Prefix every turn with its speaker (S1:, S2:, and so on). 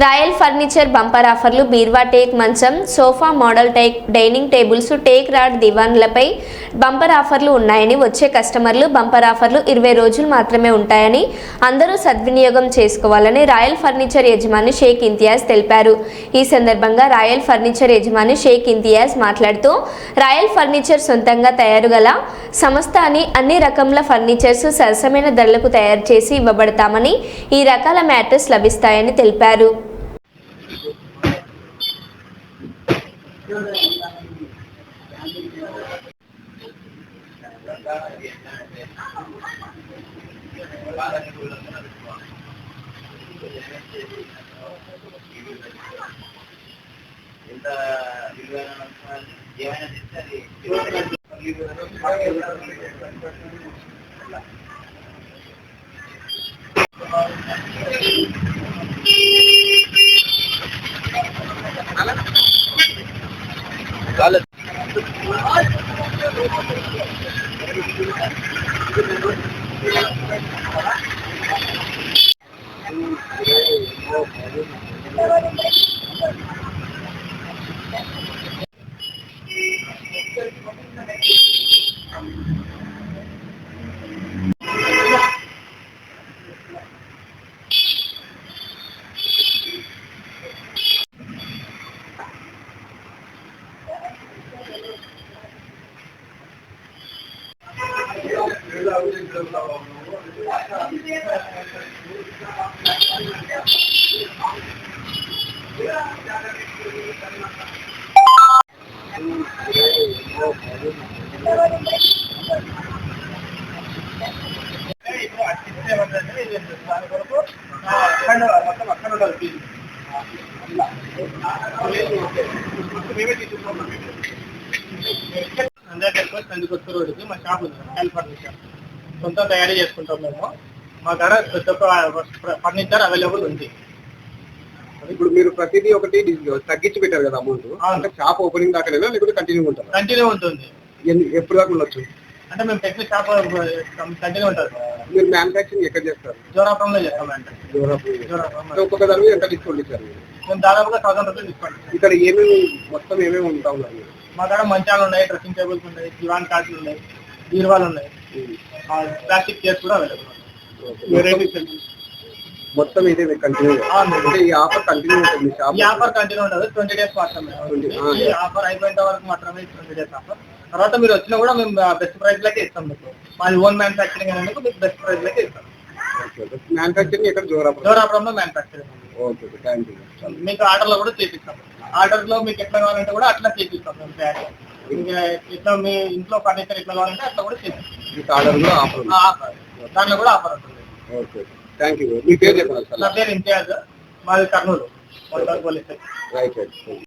S1: Royal furniture bumper ఆఫర్లు బీర్వా teak మంచం sofa model teak dining tables teak rod దివాన్లపై bumper ఆఫర్లు ఉన్నాయని వచ్చే కస్టమర్లు బంపర్ ఆఫర్లు ఇరవై రోజులు మాత్రమే ఉంటాయని అందరూ సద్వినియోగం చేసుకోవాలని రాయల్ ఫర్నిచర్ యజమాని షేక్ ఇంతియాజ్ తెలిపారు. ఈ సందర్భంగా రాయల్ ఫర్నిచర్ యజమాని షేక్ ఇంతియాజ్ మాట్లాడుతూ రాయల్ ఫర్నిచర్ సొంతంగా తయారు గల సంస్థ అని అన్ని రకముల ఫర్నిచర్స్ సరసమైన ధరలకు తయారు చేసి ఇవ్వబడతామని ఈ రకాల మ్యాట్రెస్ లభిస్తాయని తెలిపారు.
S2: ఎంత విలువైన నమ్మకాలు காலர் Thank you.
S3: అందరికీ ఎక్కువ కందికొత్త రోడ్డుకి మా షాప్ ఉంది హెల్ప్ ఫర్నిచర్ సొంతం తయారీ చేసుకుంటాం మేము. మా కాడ ప్రతి ఒక్క ఫర్నిచర్ అవైలబుల్ ఉంది.
S4: ఇప్పుడు మీరు ప్రతిదీ ఒకటి తగ్గించి పెట్టారు కదా అమౌంట్. అంటే షాప్ ఓపెనింగ్ దాకానేనా లేకపోతే కంటిన్యూ ఉంటారా
S3: కంటిన్యూ ఉంటుంది.
S4: ఎప్పుడు దాకా ఉండొచ్చు?
S3: అంటే మేము టెక్నిక్ షాప్ కంటిన్యూ ఉంటుంది
S4: మీరు మ్యానుఫాక్చరింగ్ ఎక్కడ చేస్తారు?
S3: జోరాపురంలో చేస్తాం అంటే జోరాపురం.
S4: ఒక్కొక్క దాని ఎంత డిస్కౌంట్ ఇచ్చారు?
S3: మేము దాదాపుగా థౌసండ్ రూపీస్ డిస్కౌంట్
S4: ఇక్కడ ఏమేమి మొత్తం ఏమేమి ఉంటా ఉన్నారు?
S3: మా కాడ మంచాలు ఉన్నాయి డ్రెస్సింగ్ టేబుల్స్ ఉన్నాయి దివాన్ కార్డులు ఉన్నాయి బీరువాలు ఉన్నాయి. ప్లాస్టిక్ చైర్స్ కూడా అవైలబుల్
S4: మొత్తం- ఇదే కంటిన్యూ. అంటే ఈ ఆఫర్ కంటిన్యూ ఉంటుంది
S3: ఈ ఆఫర్ కంటిన్యూ ఉండదు. ట్వంటీ డేస్ మాత్రమే. ఈ ఆఫర్ అయిపోయేంత వరకు మాత్రమే ట్వంటీ డేస్ ఆఫర్ తర్వాత మీరు వచ్చినా కూడా మేము బెస్ట్ ప్రైస్ లకే ఇస్తాం మీకు. మాది ఓన్ మ్యానుఫాక్చరింగ్ అయినందుకు మీకు బెస్ట్ ప్రైస్ లకే ఇస్తాం.
S4: మ్యానుఫాక్చరింగ్ ఎక్కడ? Jorapuram.
S3: జోరాపురంలో manufacturing
S4: okay okay thank you
S3: మీకు ఆర్డర్లో కూడా చేపిస్తాం. ఆర్డర్లో మీకు ఎట్లా కావాలంటే కూడా అట్లా చేపిస్తాం మేము. తయారు ఇంకా ఇట్లా మీ ఇంట్లో ఫర్నిచర్ ఎట్లా కావాలంటే అట్లా కూడా చేపిస్తాం.
S4: ఈ ఆర్డర్లో ఆఫర్
S3: దాంట్లో కూడా ఆఫర్ ఉంటుంది.
S4: ఓకే. Thank you. మీ పేరు చెప్పండి
S3: నా
S4: సార్
S3: పేరు ఇంతియాజ్. మాది కర్నూలు.
S4: Right right.